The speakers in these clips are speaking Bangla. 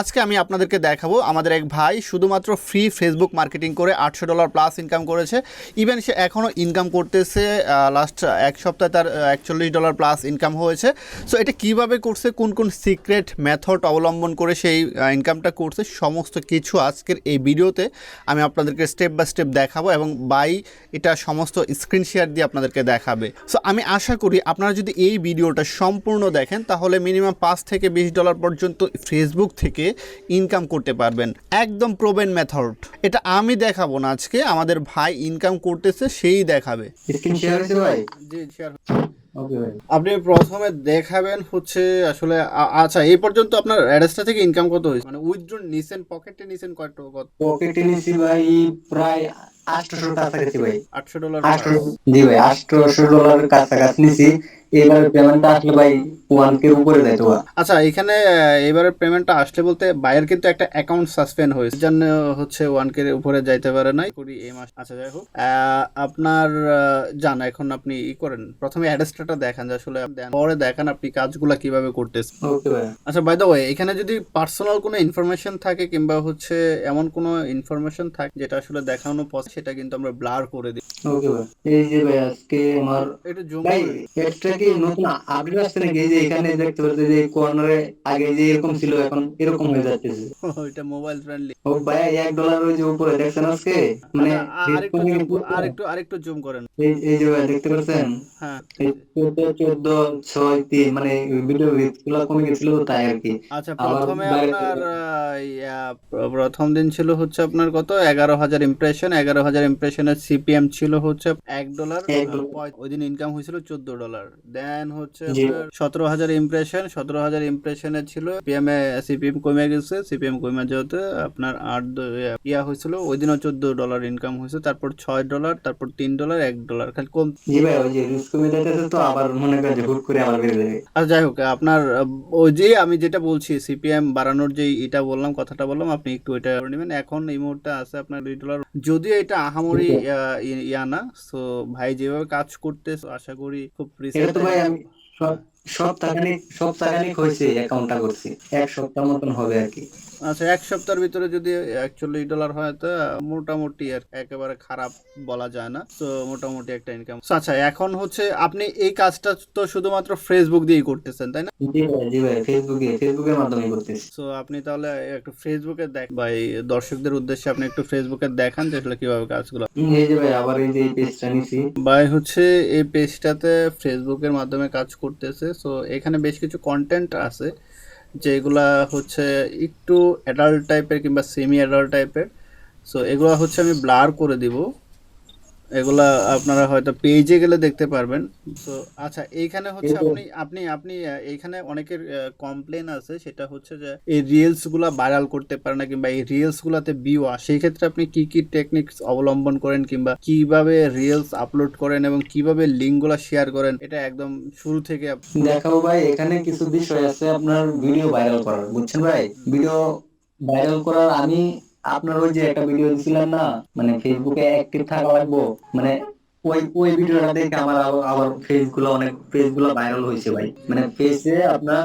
আজকে আমি আপনাদেরকে দেখাবো, আমাদের এক ভাই শুধুমাত্র ফ্রি ফেসবুক মার্কেটিং করে আটশো ডলার প্লাস ইনকাম করেছে। ইভেন সে এখনও ইনকাম করতেছে লাস্ট এক সপ্তাহে তার একচল্লিশ ডলার প্লাস ইনকাম হয়েছে। সো এটা কীভাবে করছে, কোন কোন সিক্রেট মেথড অবলম্বন করে সেই ইনকামটা করছে, সমস্ত কিছু আজকের এই ভিডিওতে আমি আপনাদেরকে স্টেপ বাই স্টেপ দেখাবো এবং বাই এটা সমস্ত স্ক্রিন শেয়ার দিয়ে আপনাদেরকে দেখাবে। সো আমি আশা করি আপনারা যদি এই ভিডিওটা সম্পূর্ণ দেখেন, তাহলে মিনিমাম পাঁচ থেকে বিশ ডলার পর্যন্ত ফেসবুক থেকে ইনকাম করতে পারবেন। একদম প্রবেন মেথড এটা আমি দেখাবো না আজকে আমাদের ভাই ইনকাম করতেছে সেই দেখাবে। স্ক্রিন শেয়ার হয়েছে ভাই? জি শেয়ার আপনি প্রথমে দেখাবেন হচ্ছে আসলে আচ্ছা এই পর্যন্ত আপনার অ্যাড্রেসটা থেকে ইনকাম কত হয়েছে? মানে উইথড্র নিছেন পকেটে নিছেন কত কত? পকেটে নিছি ভাই প্রায় আটশোশোর কাছাকাছি ভাই। আটশো ডলার জি ভাই আটশোশো ডলার কাছাকাছি নিছি। এবার পেমেন্টটা আসলে ভাই ওয়ান কে উপরে যায় তো। আচ্ছা এখানে এবারে পেমেন্টটা আসলে বলতে বাইরের কিন্তু একটা অ্যাকাউন্ট সাসপেন্ড হয়েছে। জন্য হচ্ছে ওয়ান কে উপরে যাইতে পারে নাই। করি এই মাস আচ্ছা যাই হোক। আপনার জান এখন আপনি ই করেন। প্রথমে অ্যাড্রেসটা দেখান যে আসলে। পরে দেখান আপনি কাজগুলা কীভাবে করতেছেন। আচ্ছা বাই দ্য ওয়ে এখানে যদি পার্সোনাল কোনো ইনফরমেশন থাকে কিংবা হচ্ছে এমন কোনো ইনফরমেশন থাকে যেটা আসলে দেখানো পথ সেটা কিন্তু আমরা ব্লার করে দিই। ওকে ভাই। এই যে ভাই আজকে আমার একটু জুম ভাই এটা কি নতুন আপডেট আসছে নাকি এই যে এখানে দেখতে পাচ্ছি যে কর্নারে আগে যে এরকম ছিল এখন এরকম হয়ে যাচ্ছে। এটা মোবাইল ফ্রেন্ডলি ও ভাই এক ডলার ওই যে উপরে দেখছেন আজকে? মানে আরেকটু zoom- আরেকটু আরেকটু জুম করেন। এই এই যে ভাই দেখতে পাচ্ছেন? হ্যাঁ। এই চোদ্দ চোদ্দ ছয় তিন মানে ভিডিও কমে গেছিল তাই আর কি। আচ্ছা প্রথমে আপনার প্রথম দিন ছিল হচ্ছে আপনার কত? এগারো হাজার ইমপ্রেশন এগারো হাজার ইমপ্রেশনের সিপিএম ছিল হচ্ছে এক ডলার ওই দিন ইনকাম হয়েছিল চোদ্দ ডলার দেন হচ্ছে সতেরো হাজার ইমপ্রেশন সতেরো হাজার ইমপ্রেশনে ছিল পিএম এ সিপিএম কমে গেছে সিপিএম কমে যেতে আপনার আট ইয়া- হয়েছিল ওই দিনও চোদ্দ ডলার ইনকাম হয়েছে তারপর ছয় ডলার তারপর তিন ডলার এক ডলার খালি কম জি ভাই ওই যে রিস্ক কমে যাইতেছে তো আবার মনে করেন হুট করে আবার বেড়ে যাবে। আর যাই হোক আপনার ওই যে আমি যেটা বলছি সিপিএম বাড়ানোর যে এটা বললাম কথাটা বললাম আপনি একটু এটা নেবেন। এখন এই মুহূর্তে আছে আপনার দুই ডলার যদিও এটা আহামরি আহ, ই- ইয়া না। সো ভাই যেভাবে কাজ করতেছ আশা করি খুব ভাই সপ্তাহখানিক সপ্তাহখানিক হয়েছে অ্যাকাউন্টটা করছি। এক সপ্তাহ মতন হবে আর কি। আচ্ছা এক সপ্তাহের ভিতরে যদি একচল্লিশ ডলার হয় তো মোটামুটি আর একেবারে খারাপ বলা যায় না। তো মোটামুটি একটা ইনকাম আচ্ছা এখন হচ্ছে আপনি এই কাজটা তো শুধুমাত্র ফেসবুক দিয়েই করতেছেন তাই না? জি ভাই ফেসবুকে ফেসবুকের মাধ্যমে করতেছি। সো আপনি তাহলে একটু ফেসবুকে দেখ এই দর্শকদের উদ্দেশ্যে আপনি একটু ফেসবুকে দেখান যে আসলে কীভাবে কাজগুলো এই যে ভাই আবার এই যে এই পেজটা নিছি। ভাই হচ্ছে এই পেজটাতে ফেসবুকের মাধ্যমে কাজ করতেছে। সো এখানে বেশ কিছু কন্টেন্ট আছে, যেগুলা হচ্ছে একটু অ্যাডাল্ট টাইপের কিংবা সেমি অ্যাডাল্ট টাইপের সো এগুলো হচ্ছে আমি ব্লার করে দিব। এগুলা আপনারা হয়তো পেজে গেলে দেখতে পারবেন। তো আচ্ছা এইখানে হচ্ছে আপনি আপনি আপনি এইখানে অনেকের কমপ্লেন আছে সেটা হচ্ছে যে এই রিলসগুলা ভাইরাল করতে পারে না কিংবা এই রিলস গুলাতে ভিউ আসে সেই ক্ষেত্রে আপনি কি কি টেকনিক্স অবলম্বন করেন কিংবা কীভাবে রিলস আপলোড করেন এবং কীভাবে লিঙ্কগুলা শেয়ার করেন? এটা একদম শুরু থেকে দেখাবো ভাই এখানে কিছু বিষয় আছে আপনার ভিডিও ভাইরাল করার বুঝছেন ভাই? ভিডিও ভাইরাল করার আমি আপনার ওই যে একটা ভিডিও দিছিলেন না মানে ফেসবুকে অ্যাক্টিভ থাকা লাগবো মানে ওই ওই ভিডিওটা দেখে আমার আবার- ফেসগুলো অনেক ফেসগুলো ভাইরাল হয়েছে ভাই। মানে ফেসে আপনার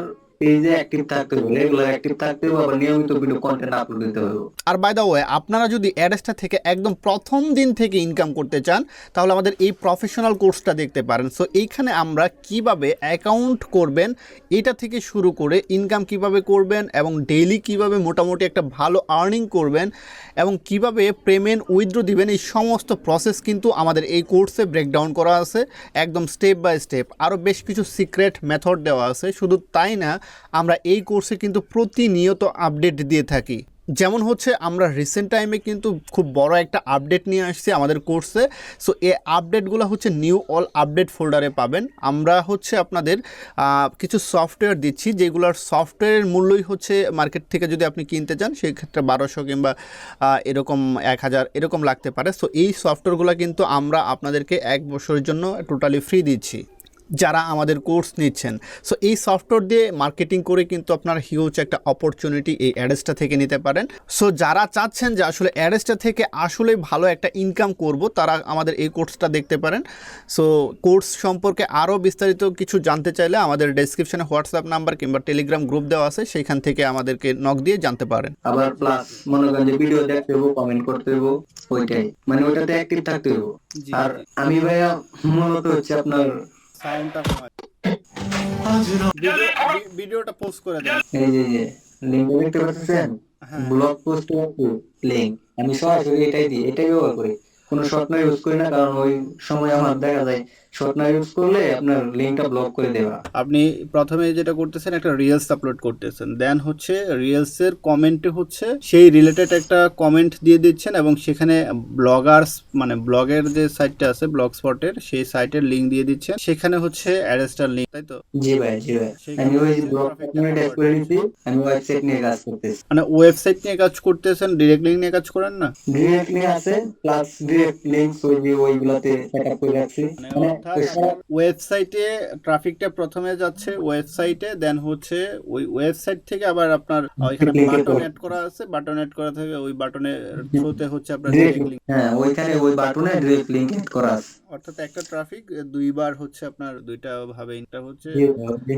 আর বাই দ্য ওয়ে আপনারা যদি অ্যাডেসটা থেকে একদম প্রথম দিন থেকে ইনকাম করতে চান, তাহলে আমাদের এই প্রফেশনাল কোর্সটা দেখতে পারেন। সো এইখানে আমরা কীভাবে অ্যাকাউন্ট করবেন, এটা থেকে শুরু করে ইনকাম কীভাবে করবেন এবং ডেইলি কীভাবে মোটামুটি একটা ভালো আর্নিং করবেন এবং কীভাবে পেমেন্ট উইথড্র দিবেন, এই সমস্ত প্রসেস কিন্তু আমাদের এই কোর্সে ব্রেকডাউন করা আছে। একদম স্টেপ বাই স্টেপ আরও বেশ কিছু সিক্রেট মেথড দেওয়া আছে। শুধু তাই না আমরা এই কোর্সে কিন্তু প্রতিনিয়ত আপডেট দিয়ে থাকি। যেমন হচ্ছে আমরা রিসেন্ট টাইমে কিন্তু খুব বড় একটা আপডেট নিয়ে আসছি আমাদের কোর্সে। সো এই আপডেটগুলো হচ্ছে নিউ অল আপডেট ফোল্ডারে পাবেন। আমরা হচ্ছে আপনাদের কিছু সফটওয়্যার দিচ্ছি, যেগুলোর সফটওয়্যারের মূল্যই হচ্ছে মার্কেট থেকে যদি আপনি কিনতে চান, সেই ক্ষেত্রে বারোশো কিংবা এরকম এক হাজার, এরকম লাগতে পারে। সো এই সফটওয়্যারগুলো কিন্তু আমরা আপনাদেরকে এক বছরের জন্য টোটালি ফ্রি দিচ্ছি। যারা আমাদের কোর্স নিচ্ছেন। সো এই সফটওয়্যার দিয়ে মার্কেটিং করে কিন্তু আপনার হিউজ একটা অপরচুনিটি এই অ্যাডেসটা থেকে নিতে পারেন। সো যারা চাচ্ছেন যে আসলে অ্যাডেসটা থেকে আসলে ভালো একটা ইনকাম করব তারা আমাদের এই কোর্সটা দেখতে পারেন। সো কোর্স সম্পর্কে আরও বিস্তারিত কিছু জানতে চাইলে আমাদের ডেসক্রিপশনে হোয়াটসঅ্যাপ নাম্বার কিংবা টেলিগ্রাম গ্রুপ দেওয়া আছে সেইখান থেকে আমাদেরকে নক দিয়ে জানতে পারেন। আবার প্লাস মনে করেন যে ভিডিও দেখতে কমেন্ট করতে ওইটাই। মানে ওইটাতে অ্যাক্টিভ থাকতে আর আমি ভাইয়া মূলত হচ্ছে আপনার সাউন্ডটা ভিডিওটা পোস্ট করে দেন। এই যে যে লিংক দেখতে পাচ্ছেন? ব্লগ পোস্ট লিংক আমি সরাসরি এটাই দিই এটাই ব্যবহার করি। কোনো শর্টনার ইউজ করি না কারণ ওই সময় আমার দেখা যায় শর্টনার ইউজ করলে আপনার লিঙ্কটা ব্লক করে দেওয়া। আপনি প্রথমে যেটা করতেছেন একটা রিলস আপলোড করতেছেন। দেন হচ্ছে রিলসের কমেন্টে হচ্ছে সেই রিলেটেড একটা কমেন্ট দিয়ে দিচ্ছেন এবং সেখানে ব্লগার্স মানে ব্লগের যে সাইটটা আছে ব্লগ স্পটের সেই সাইটের লিংক দিয়ে দিচ্ছেন। সেখানে হচ্ছে অ্যাড্রেসটার লিংক তাই তো? জি ভাই জি ভাই। আমি ওই ব্লগ টাইপ করে নিচ্ছি আমি ওয়েবসাইট নিয়ে কাজ করতেছি। মানে ওয়েবসাইট নিয়ে কাজ করতেছেন ডিরেক্ট লিঙ্ক নিয়ে কাজ করেন না? ডিরেক্টলি আছে প্লাস ডিরেক্ট লিংকস ওই যে ওইগুলাতে সেটআপ করে রাখছি। মানে ওয়েবসাইটে ট্রাফিকটা প্রথমে যাচ্ছে ওয়েবসাইটে দেন হচ্ছে ওই ওয়েবসাইট থেকে আবার আপনার ওইখানে বাটন। অ্যাড করা আছে। বাটন অ্যাড করা থাকে ওই বাটনের থ্রুতে হচ্ছে আপনার ডিরেক্ট হ্যাঁ ওইখানে ওই বাটনে ডিরেক্ট লিংক এড করা আছে। অর্থাৎ একটা ট্রাফিক দুইবার হচ্ছে আপনার দুইটা ভাবে এটা হচ্ছে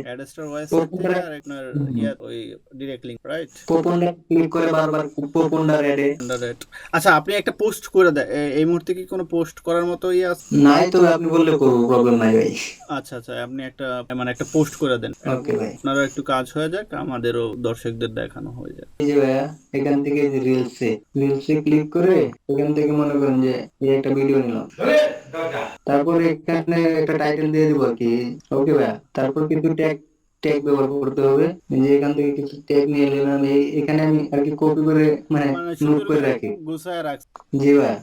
অ্যাডস্টার ওয়েবসাইট থেকে আর আপনার ইয়া ওই ডিরেক্ট লিংক রাইট পপুন্ডা ক্লিক করে বারবার পপুন্ডা রেডে আচ্ছা আপনি একটা পোস্ট করে দেন এই মুহূর্তে কি কোনো পোস্ট করার মতো ইয়ে আছে নাই তো আপনি বললে করব প্রবলেম নাই ভাই। আচ্ছা আচ্ছা আপনি একটা মানে একটা পোস্ট করে দেন। ওকে ভাই। আপনারও একটু কাজ হয়ে যাক আমাদেরও দর্শকদের দেখানো হয়ে যাক। এই যে ভাইয়া এখান থেকে যে রিলসে রিলসে ক্লিক করে এখান থেকে মনে করেন যে এই একটা ভিডিও নিলাম। তারপর এখানে একটা টাইটেল দিয়ে দিব আর কি। ওকে ভাইয়া তারপর কিন্তু ট্যাগ ট্যাগ ব্যবহার করতে হবে। এই যে এখান থেকে কিছু ট্যাগ নিয়ে নিলাম। এখানে আমি আর কি কপি করে মানে মানে নোট করে করে রাখি। গুছায় রাখ জি ভাইয়া।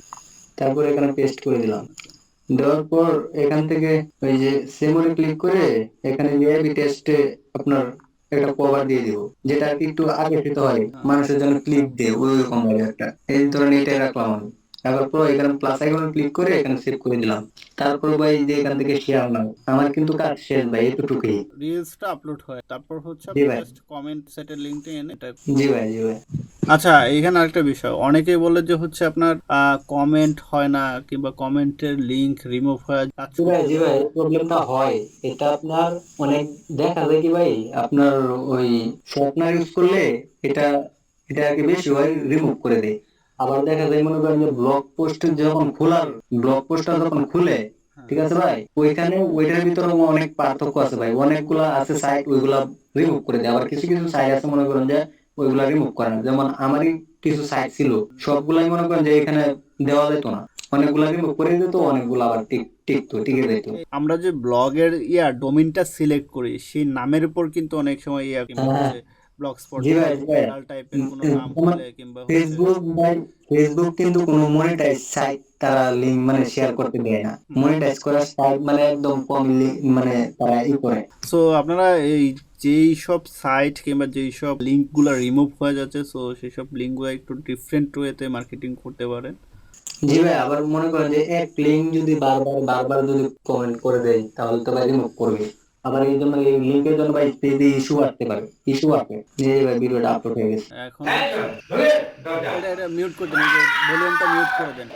তারপর এখানে পেস্ট করে দিলাম। দেওয়ার পর এখান থেকে ওই যে সেমরে ক্লিক করে এখানে ভিআইপি টেস্টে আপনার একটা কভার দিয়ে দিব, যেটা একটু আকর্ষিত হয়, মানুষের জন্য ক্লিক দিয়ে, ওই রকম একটা। এই ধরনের এটা রাখলাম আমি। তারপর পর এখানে প্লাস আইকনে ক্লিক করে এখানে সেভ করে দিলাম তারপর ভাই যে এখান থেকে শেয়ার নাও। আমার কিন্তু কাজ শেষ ভাই এতটুকুই। রিলসটা আপলোড হয়। তারপর হচ্ছে জাস্ট কমেন্ট সেটের লিংকটা এনে এটা জি ভাই জি ভাই। আচ্ছা এখানে আরেকটা বিষয়। অনেকেই বলে যে হচ্ছে আপনার কমেন্ট হয় না কিংবা কমেন্টের লিংক রিমুভ হয়ে জি ভাই জি ভাই প্রবলেমটা হয়। এটা আপনার অনেক দেখা যায় কি ভাই আপনার ওই শর্টনার ইউজ করলে এটা এটা আর বেশি হয় রিমুভ করে দেয়। আবার দেখা যায় মনে করেন যে ব্লগ পোস্ট যখন খোলার ব্লগ পোস্টটা যখন খুলে ঠিক আছে ভাই? ওইখানে ওইটার ভিতরে অনেক পার্থক্য আছে ভাই। অনেকগুলা আছে সাইট ওইগুলা রিমুভ করে দেয়। আবার কিছু কিছু সাইট আছে মনে করেন যে ওইগুলা রিমুভ করে না। যেমন আমারই কিছু সাইট ছিল সবগুলাই মনে করেন যে এখানে দেওয়া যেত না। অনেকগুলা রিমুভ করে দিত অনেকগুলো আবার ঠিক টিকতো টিকে যেত। আমরা যে ব্লগের ইয়া ডোমিনটা সিলেক্ট করি সেই নামের উপর কিন্তু অনেক সময় ইয়া হ্যাঁ। ব্লগ স্পট জি ভাই, জি ভাই। টাইপের কোনো নাম হলে কিংবা ফেসবুক ফেসবুক কিন্তু কোনো মনিটাইজ সাইট তারা লিংক মানে শেয়ার করতে দেয় না। মনিটাইজ করার সাইট মানে একদম কম মানে তারা ই করে। সো আপনারা এই যেই সব সাইট কিংবা যেই সব লিঙ্কগুলো রিমুভ হয়ে যাচ্ছে সো সেই সব লিঙ্কগুলো একটু ডিফারেন্ট ওয়েতে মার্কেটিং করতে পারেন। জি ভাই আবার মনে করেন যে এক লিঙ্ক যদি বারবার বারবার যদি কমেন্ট করে দেয় তাহলে তো ভাই রিমুভ করবে আবার এই জন্য এই লিঙ্কের জন্য ভাই পেজে ইস্যু আসতে পারে। ইস্যু আসে যে ভিডিওটা আপলোড হয়ে গেছে। এখন এটা মিউট করে দেন ভলিউমটা মিউট করে দেন।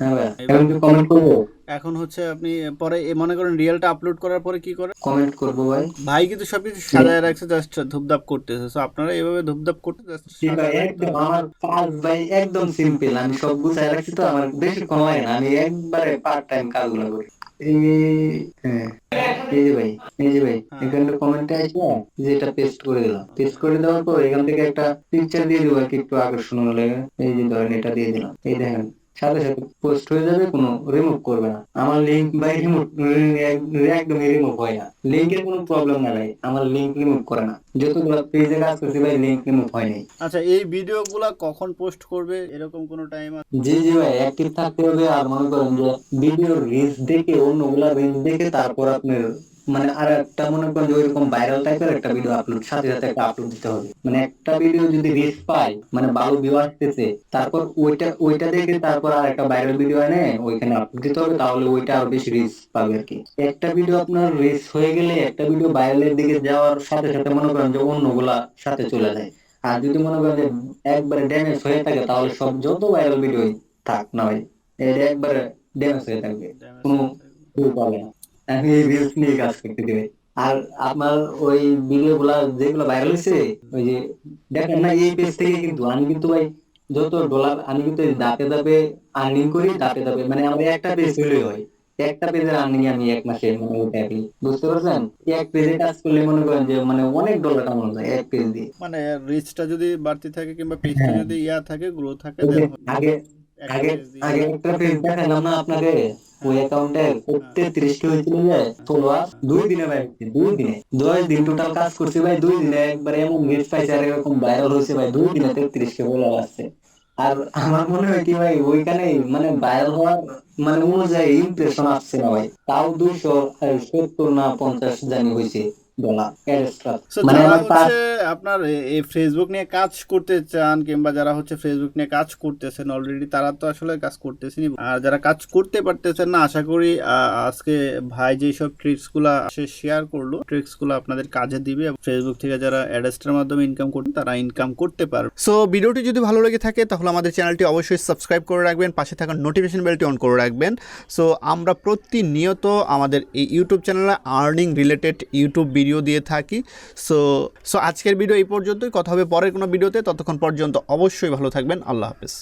হ্যাঁ ভাই এখন কি কমেন্ট করব? এখন হচ্ছে আপনি পরে মনে করেন রিয়েলটা আপলোড করার পরে কি করে? কমেন্ট করব ভাই। ভাই কিন্তু সবকিছু সাজায় রাখছে জাস্ট ধূপধাপ করতেছে। সো আপনারা এইভাবে ধূপধাপ করতে জাস্ট একদম আমার কাজ ভাই একদম সিম্পল আমি সব গুছাই রাখছি তো আমার বেশিক্ষণ লাগে না। আমি একবারে পার্ট টাইম কাজগুলো করি। এই হ্যাঁ। এই যে ভাই এই যে ভাই এখানে কমেন্টে আসবে যেটা পেস্ট করে দিলাম। পেস্ট করে দেওয়ার পর এখান থেকে একটা পিকচার দিয়ে দেবো আর কি একটু আকর্ষণীয় লাগে। এই যে ধরেন এটা দিয়ে দিলাম। এই দেখেন সাথে সাথে পোস্ট হয়ে যাবে কোনো রিমুভ করবে না। আমার লিংক ভাই রিমুভ একদমই রিমুভ হয় না। লিংকের কোনো প্রবলেম না ভাই আমার লিংক রিমুভ করে না। যতগুলো পেজে কাজ করছি ভাই লিংক রিমুভ হয়নি আচ্ছা এই ভিডিওগুলা কখন পোস্ট করবে? এরকম কোনো টাইম আছে? জি জি ভাই অ্যাক্টিভ থাকতে হবে। আর মনে করেন যে ভিডিও রিলস দেখে অন্যগুলা রিলস দেখে তারপর আপনার মানে আর একটা মনে করেন যে ওইরকম ভাইরাল টাইপের একটা ভিডিও আপলোড সাথে সাথে একটা আপলোড দিতে হবে। মানে একটা ভিডিও যদি রিচ পায় মানে ভালো ভিউ আসতেছে তারপর ওইটা ওইটা দেখে তারপর আর একটা ভাইরাল ভিডিও এনে ওইখানে আপলোড দিতে হবে তাহলে ওইটা আরও বেশি রিচ পাবে আর কি। একটা ভিডিও আপনার রিচ হয়ে গেলে একটা ভিডিও ভাইরালের দিকে যাওয়ার সাথে সাথে মনে করেন যে অন্যগুলা সাথে চলে যায়। আর যদি মনে করেন যে একবারে ড্যামেজ হয়ে থাকে তাহলে সব যত ভাইরাল ভিডিও থাক না ভাই এটা একবারে ড্যামেজ হয়ে থাকবে কোনো পাবে না। আমি এই রিলস নিয়ে কাজ করতে দিবে। আর আপনার ওই ভিডিও গুলা যেগুলো ভাইরাল হয়েছে ওই যে দেখেন না এই পেজ থেকে কিন্তু আমি কিন্তু ভাই যত ডলার আমি কিন্তু ধাপে ধাপে আর্নিং করি ধাপে ধাপে মানে আমার একটা পেজ হলেই হয়। একটা পেজের আর্নিং আমি এক মাসে মানে উঠে বুঝতে পারছেন? এক পেজে কাজ করলে মনে করেন যে মানে অনেক ডলার কামানো যায় এক পেজ দিয়ে। মানে রিচটা যদি বাড়তি থাকে কিংবা পেজটা হ্যাঁ। যদি ইয়া থাকে গ্রো থাকে আগে আগে আগে একটা পেজ দেখালাম না আপনাকে? ওই অ্যাকাউন্টে তেত্রিশ তিরিশটি হয়েছিল যে ফলোয়ার দুই দিনে ভাই, দুই দিনে। দশ দিন টোটাল কাজ করছে ভাই, দুই দিনে একবার এমন রিচ পাইছে আর এরকম ভাইরাল হয়েছে ভাই, দুই দিনে তেত্রিশটি ফলোয়ার আসছে আর আমার মনে হয় কি ভাই, ওইখানে মানে ভাইরাল হওয়ার মানে অনুযায়ী ইমপ্রেশন আসছে না ভাই। তাও দুইশো সত্তর না পঞ্চাশ জানি হয়েছে। ডলার মানে আমার আপনার এই ফেসবুক নিয়ে কাজ করতে চান কিংবা যারা হচ্ছে ফেসবুক নিয়ে কাজ করতেছেন অলরেডি তারা তো আসলে কাজ আর যারা কাজ করতে পারতেছেন না আশা করি আজকে ভাই যেসব ট্রিক্সগুলা সে শেয়ার করল ট্রিক্সগুলো আপনাদের কাজে দিবে। ফেসবুক থেকে যারা অ্যাডাস্টার মাধ্যমে ইনকাম করতে তারা ইনকাম করতে পারবে। সো ভিডিওটি যদি ভালো লেগে থাকে তাহলে আমাদের চ্যানেলটি অবশ্যই সাবস্ক্রাইব করে রাখবেন পাশে থাকা নোটিফিকেশন বেলটি অন করে রাখবেন। সো আমরা প্রতিনিয়ত আমাদের এই ইউটিউব চ্যানেলে আর্নিং রিলেটেড ইউটিউব ভিডিও দিয়ে থাকি। সো সো আজকের ভিডিও এই পর্যন্তই। কথা হবে পরের কোনো ভিডিওতে। ততক্ষণ পর্যন্ত অবশ্যই ভালো থাকবেন। আল্লাহ হাফেজ।